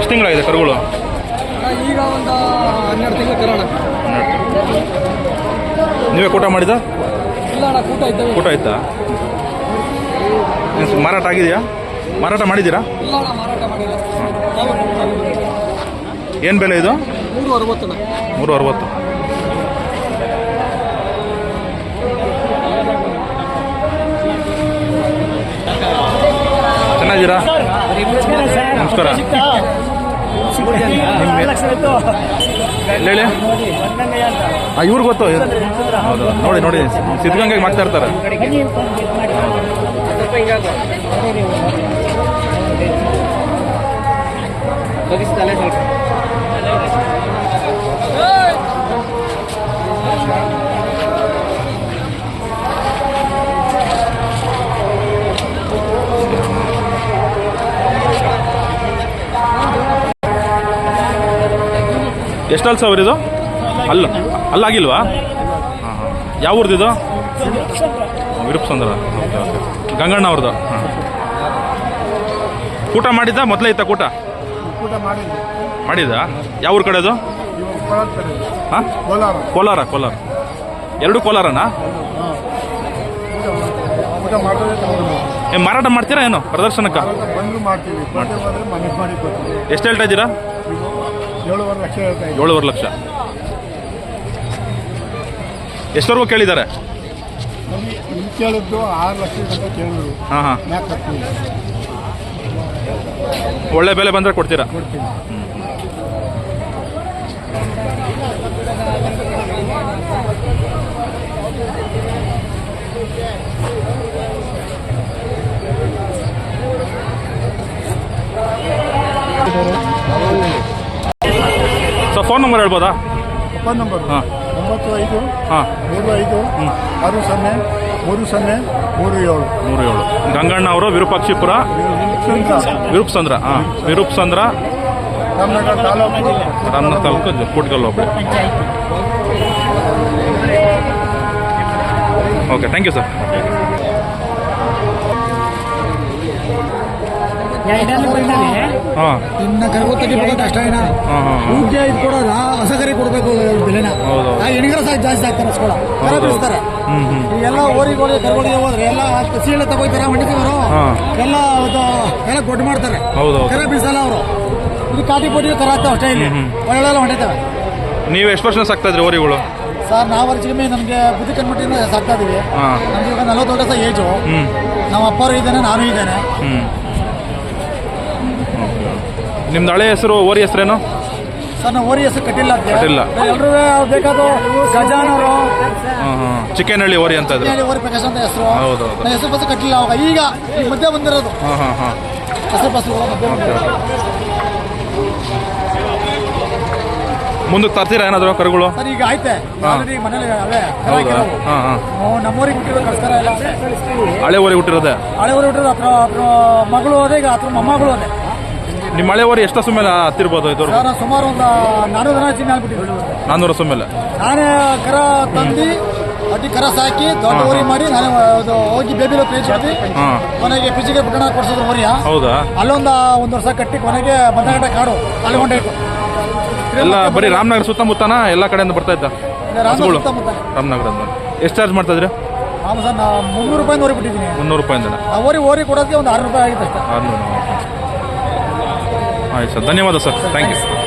ಎಷ್ಟು ತಿಂಗಳಾಗಿದೆ ಕರುಗಳು? ಈಗ ಒಂದು ಹನ್ನೆರಡು ತಿಂಗಳು ಕರೋಣ ನೀವೇ ಕೂಟ ಮಾಡಿದ ಇಲ್ಲ ಅಣ್ಣ ಕೂಟ ಇದ್ದಾವೆ ಕೂಟ ಆಯ್ತಾ? ಏನ್ ಮಾರಾಟ ಆಗಿದೆಯಾ? ಮಾರಾಟ ಮಾಡಿದ್ದೀರಾ? ಇಲ್ಲ ಅಣ್ಣ ಮಾರಾಟ ಮಾಡಿಲ್ಲ. ನಾವೇ ಏನು ಬೆಲೆ ಇದು? ಮೂರು ಅರವತ್ತು ಮೂರು ಅರವತ್ತು. ಚೆನ್ನಾಗಿದ್ದೀರಾ? ನಮಸ್ಕಾರ. ಹೇಳಿ. ಹಾಂ ಇವ್ರಿಗೆ ಗೊತ್ತು. ಹೌದು. ನೋಡಿ ನೋಡಿ ಸಿದ್ಧಗಂಗೆಗೆ ಮಾಡ್ತಾ ಇರ್ತಾರೆ. ಎಷ್ಟು ಸಾವಿರ ಇದು? ಅಲ್ಲ ಅಲ್ಲಾಗಿಲ್ವಾ? ಹಾಂ ಹಾಂ. ಯಾವ ಊರ್ದಿದು ವಿರುಪ್ಸಂದ್ರ. Okay okay. ಗಂಗಣ್ಣ ಅವ್ರದ್ದು ಹಾಂ. ಕೂಟ ಮಾಡಿದ್ದ? ಮೊದಲೇ ಇತ್ತ ಕೂಟ? ಊಟ ಮಾಡಿದ ಯಾವ ಊರು ಕಡೆದು ಹಾಂ? ಕೋಲಾರ. ಕೋಲಾರ ಕೋಲಾರ. ಎರಡು ಕೋಲಾರನಾ? ಊಟ ಮಾರಾಟ ಮಾಡ್ತೀರಾ ಏನು? ಪ್ರದರ್ಶನಕ್ಕೆ? ಎಷ್ಟು ಹೇಳ್ತಾ ಇದ್ದೀರಾ? ಏಳುವರೆ ಲಕ್ಷ ಹೇಳ್ತಾ ಇದ್ದೀವಿ ಏಳುವರೆ ಲಕ್ಷ. ಎಷ್ಟವರೆಗೂ ಕೇಳಿದ್ದಾರೆ? ನಮ್ಗೆ ಕೇಳಿದ್ದು ಆರು ಲಕ್ಷ ಕೇಳಿದ್ರು. ಹಾಂ ಹಾಂ. ಮ್ಯಾಕ್ ಕಟ್ತೀವಿ ಒಳ್ಳೆ ಬೆಲೆ ಬಂದರೆ ಕೊಡ್ತೀರಾ? ಕೊಡ್ತೀವಿ ಸೊ ಫೋನ್ ನಂಬರ್ ಹೇಳ್ಬೋದಾ? Phone number. ಹಾಂ. ಒಂಬತ್ತು ಐದು ಹಾಂ. ಮೂರು ಐದು ಆರು ಸೊನ್ನೆ ಮೂರು ಸೊನ್ನೆ ಮೂರು ಏಳು. ಮೂರು ಏಳು. ಗಂಗಣ್ಣ ಅವರು ವಿರೂಪಾಕ್ಷಿಪುರ. ವಿರೂಪ್ಸಂದ್ರ ಹಾಂ. Virupasandra Ramanagara taluk Ramanath taluk Kootgal okay thank you sir ಹಾಂ. ಇನ್ನು ಕರ್ಗೋ ತೆಗಿಬೇಕು ಕಷ್ಟ ಏನ ಊಟ ಇದು ಕೊಡೋದ? ಹೊಸಗರಿ ಕೊಡಬೇಕು ಬೆಲೆನ. ಹೆಣ್ಗರ ಸಾಕು ಜಾಸ್ತಿ ಆಗ್ತಾರೆ ಸ್ಕೂಲ ಕರ ಹ್ಞೂ ಎಲ್ಲ ಓರಿಗಳಿಗೆ ಕರ್ಗೋಳಿಗೆ ಹೋದ್ರೆ ಎಲ್ಲ ಸೀಳೆ ತಗೋತಾರೆ ಮಂಡಿಸಿದ್ರು ಹಾಂ. ಎಲ್ಲ ಎಲ್ಲ ಕೊಡ್ ಮಾಡ್ತಾರೆ. ಕರ ಬೀಸಲ್ಲ ಅವರು. ಇದು ಕಾಟಿ ಪೋಟಿ ಕರ ಆಗ್ತಾವೆ ಅಷ್ಟೇ ಇಲ್ಲಿ. ಒಳ್ಳೆಲ್ಲ ಹೊಂಟೈತವೆ ನೀವು ಎಷ್ಟು ವರ್ಷ ಸಾಕ್ತಾ ಇದ್ರಿ ಓರಿಗಳು ಸರ್ ನಾವು ವರ್ಷಕ್ಕೆ ನಮಗೆ ಬುದ್ಧಿ ಕಣ್ಮಟ್ಟಿಂದ ಸಾಕ್ತಾ ಇದೀವಿ. ನಮ್ಗೆ ನಲವತ್ತು ವರ್ಷ ಏಜು. ನಮ್ಮ ಅಪ್ಪರು ಇದ್ದಾನೆ ನಾನು ಇದ್ದೇನೆ. ನಿಮ್ದು ಹಳೆ ಹೆಸರು ಓರಿ ಹೆಸರೇನು? ಸರ್ ನಾವು ಓರಿ ಹೆಸರು ಕಟ್ಟಿಲ್ಲ ಅಂತ ಕಟ್ಟಿಲ್ಲ. ಎಲ್ಲರೂ ಬೇಕಾದ ಗಜಾನರು ಹಾಂ ಹಾಂ ಚಿಕ್ಕನಹಳ್ಳಿ ಓರಿ ಅಂತ ಇದ್ರು ಓರಿ ಪ್ರಕಾಶ್ ಅಂತ ಹೆಸರು. ಹೌದು, ಹೌದು. ನಾನು ಹೆಸರು ಬಸ್ ಕಟ್ಟಿಲ್ಲ ಅವಾಗ ಈಗ ಈ ಮಧ್ಯೆ ಬಂದಿರೋದು. ಹಾಂ ಹಾಂ ಹಾಂ ಹೆಸರು ಬಸ್ ಮಧ್ಯೆ ಬಂದಿರೋದು ಮುಂದಕ್ಕೆ ತರ್ತೀರಾ ಏನಾದರೂ ಕರುಗಳು? ಸರ್ ಈಗ ಆಯ್ತೆ. ಆಲ್ರೆಡಿ ಮನೇಲಿ ಅವೇ ಕರ ಹೌದಾ? ಹಾಕಿರೋವು. ಹಾಂ ಹಾಂ. ನಾವು ನಮ್ಮೂರಿಗೆ ಬಿಟ್ಟಿರೋ ಕಳಿಸ್ತಾರ ಇಲ್ಲ ಹಳೆ ಓರಿ ಹುಟ್ಟಿರೋದೆ? ಹಳೆ ಊರಿಗೆ ಬಿಟ್ಟಿರೋ ಹತ್ರ ಹತ್ರ ಮಗಳು ಹೋದೆ ಈಗ ಹತ್ರ ಮೊಮ್ಮಗಳು ಹೋದೆ. ನಿಮ್ಮ ಮಳೆ ಓರಿ ಎಷ್ಟು ಹಸು ಮೇಲೆ ಹತ್ತಿರ್ಬೋದು ಇದು ಸರ್ ಸುಮಾರು ಒಂದು ನಾನ್ನೂರು ಜನ ಚಿನ್ನ ಆಗ್ಬಿಟ್ಟಿದ್ರು ನಾನ್ನೂರು ಹಸು ಮೇಲೆ ನಾನೇ ಕರ ತಂದು ಅಡ್ಡಿ ಕರ ಸಾಕಿ ದೊಡ್ಡ ಓರಿ ಹಾ. ಮಾಡಿ ನಾನೇ ಅದು ಹೋಗಿ ಬೇಬಿಲೋ ಹಾಂ. ಕೊನೆಗೆ ಪಿಜಿಗೆ ಪುಟ್ಟಣ ಕೊಡ್ಸಿದ್ರು ಊರಿಯ ಹೌದಾ? ಅಲ್ಲೊಂದು ಒಂದು ವರ್ಷ ಕಟ್ಟಿ ಕೊನೆಗೆ ಮದ್ದಗಟ್ಟ ಕಾಡು ಅಲ್ಲಿ ಹೊಂಟಾಯ್ತು ಎಲ್ಲ ಬರೀ ರಾಮನಗರ ಸುತ್ತಮುತ್ತನ? ಎಲ್ಲ ಕಡೆಯಿಂದ ಬರ್ತಾ ಇದ್ದ? ರಾಮನಗರ ಸುತ್ತಮುತ್ತ ರಾಮನಗರದಿಂದ. ಎಷ್ಟು ಚಾರ್ಜ್ ಮಾಡ್ತಾ ಇದ್ರಿ ಆಮೇಲೆ ಸರ್ ನಾ ಮುನ್ನೂರು ರೂಪಾಯಿ ಓರಿ ಬಿಟ್ಟಿದ್ದೀನಿ. ಮುನ್ನೂರು ರೂಪಾಯಿಂದ ಓರಿ ಓರಿ ಕೊಡೋದಕ್ಕೆ ಒಂದು ಆರು ರೂಪಾಯಿ ಆಗಿತ್ತು ಅಷ್ಟೇ. ಆರುನೂರು. ಆಯ್ತು ಸರ್. ಧನ್ಯವಾದ ಸರ್. Thank you